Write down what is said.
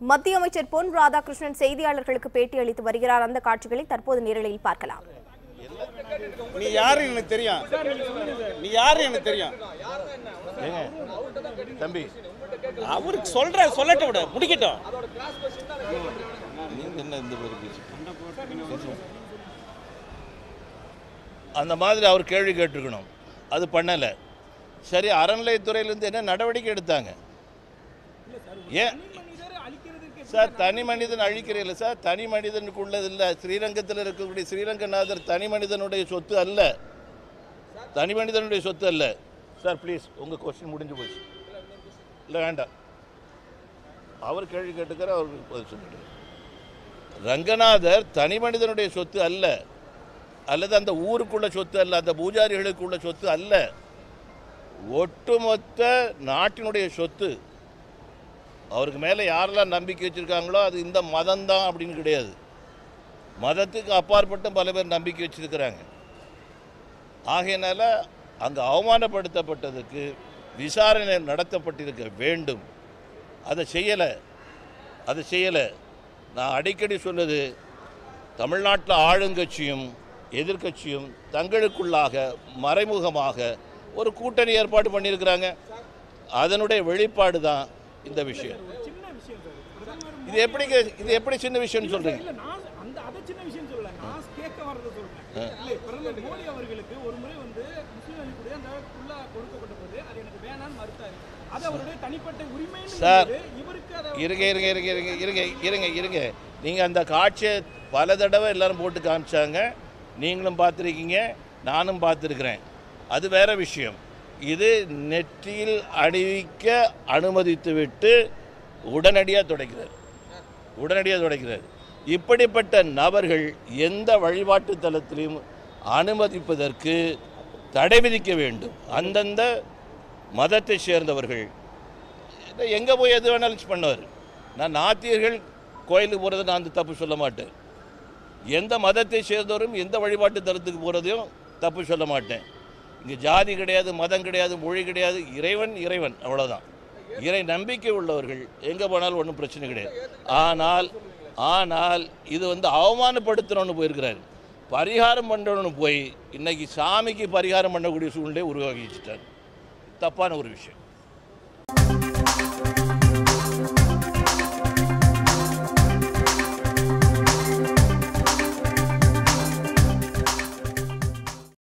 மத்திய அமைச்சர் பொன் ராதாகிருஷ்ணன் செய்தியாளர்களுக்கு பேட்டி அளித்து வருகிறார். அந்த காட்சிகளை தற்போது நேரலையில் பார்க்கலாம். நீ யாரு எனக்கு தெரியும்? நீ யாரு எனக்கு தெரியும்? தம்பி. அவருக்கு சொல்ற சொல்லட்ட விட. முடிக்கட்டும். என்ன இந்த அந்த மாதிரி அவர் கேள்வி கேட்டிருக்கணும். அது பண்ணலை. சரி அறநிலையத்துறையிலேருந்து என்ன நடவடிக்கை எடுத்தாங்க? ஏன்? சார் தனி மனிதன் அழிக்கிறீல்ல சார். தனி மனிதனுக்குள்ளது இல்லை ஸ்ரீரங்கத்தில் இருக்கக்கூடிய ஸ்ரீரங்கநாதர் தனி மனிதனுடைய சொத்து அல்ல. தனி மனிதனுடைய சொத்து அல்ல. சார் ப்ளீஸ் உங்கள் கொஸ்டின் முடிஞ்சு போச்சு. இல்லை வேண்டாம். அவர் கேள்வி கேட்டுக்கிற அவருக்கு பதில் சொல்லிட்டு ரங்கநாதர் தனி மனிதனுடைய சொத்து அல்ல. அல்லது அந்த ஊருக்குள்ள சொத்து அல்ல அந்த பூஜாரிகளுக்குள்ள சொத்து அல்ல. ஒட்டுமொத்த நாட்டினுடைய சொத்து அவருக்கு மேலே யாரெல்லாம் நம்பிக்கை வச்சுருக்காங்களோ அது இந்த மதம்தான் அப்படின்னு கிடையாது. மதத்துக்கு அப்பாற்பட்டும் பல பேர் நம்பிக்கை வச்சிருக்கிறாங்க. ஆகையினால அங்கே அவமானப்படுத்தப்பட்டதுக்கு விசாரணை நடத்தப்பட்டிருக்க வேண்டும். அதை செய்யலை. அதை செய்யலை. நான் அடிக்கடி சொன்னது தமிழ்நாட்டில் ஆளுங்கட்சியும் எதிர்க்கட்சியும் தங்களுக்குள்ளாக மறைமுகமாக ஒரு கூட்டணி ஏற்பாடு பண்ணியிருக்கிறாங்க. அதனுடைய வெளிப்பாடு தான் இந்த விஷயம். இது எப்படிங்க இது எப்படி சின்ன விஷயம்னு மோடி அவர்களுக்கு ஒரு முறை வந்து முஸ்லீம் அந்த கொடுக்கப்பட்ட போது அது எனக்கு மறுத்தாரு. அது அவருடைய தனிப்பட்ட உரிமைன்னு சார், இருங்க இருங்க இருங்க இருங்க இருங்க இருங்க இருங்க. நீங்கள் அந்த காட்சியை பல தடவை எல்லாரும் போட்டு காமிச்சாங்க. நீங்களும் பார்த்துருக்கீங்க. நானும் பார்த்துருக்குறேன். அது வேற விஷயம். இது நெற்றியில் அணிவிக்க அனுமதித்துவிட்டு உடனடியாக துடைக்கிறார். உடனடியாக துடைக்கிறார். இப்படிப்பட்ட நபர்கள் எந்த வழிபாட்டு தலத்திலையும் அனுமதிப்பதற்கு தடை விதிக்க வேண்டும். அந்தந்த மதத்தை சேர்ந்தவர்கள். எங்கே போய் எது வேணாலும் பண்ணுவார். நான் நாத்தியர்கள் கோயிலுக்கு போகிறது நான் அந்த தப்பு சொல்ல மாட்டேன். எந்த மதத்தை சேர்ந்தவரும் எந்த வழிபாட்டு தலத்துக்கு போகிறதையும் தப்பு சொல்ல மாட்டேன். இங்கே ஜாதி கிடையாது மதம் கிடையாது மொழி கிடையாது இறைவன் இறைவன் அவ்வளோதான் இறை நம்பிக்கை உள்ளவர்கள் எங்கே போனாலும் ஒன்றும் பிரச்சனை கிடையாது. ஆனால் ஆனால் இது வந்து அவமானப்படுத்தணும்னு போயிருக்கிறாரு. பரிகாரம் பண்ணணும்னு போய் இன்னைக்கு சாமிக்கு பரிகாரம் பண்ணக்கூடிய சூழ்நிலையை உருவாக்கி வச்சுட்டார் தப்பான ஒரு விஷயம்.